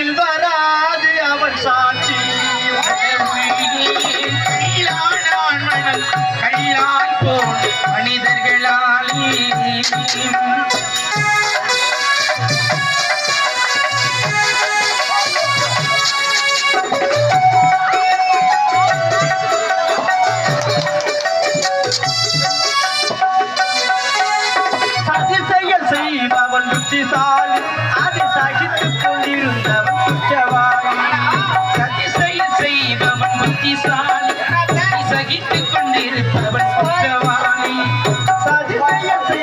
மனத்தில் வராது அவன் சாட்சி. கையிலானான் மனம் கையால் போல் மனிதர்களாலே. அதிசயம் செய்பவன் புத்திசாலி. அதை சகித்துக் கொண்டிருந்தவன்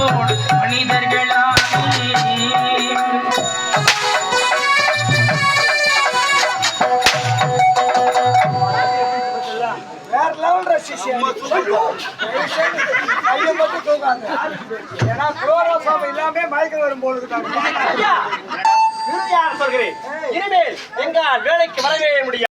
போல் மனிதர்களாலே வேற லெவல் ரசிச்சு கையை மட்டும் தூக்காங்க ஏன்னா குளோரோசாம் எல்லாமே மயக்கம் வரும் போல இருக்காங்க ஐயா, இறுதியாக சொல்கிறேன்? இனிமேல் எங்கால் வேலைக்கு வரவே முடியாது.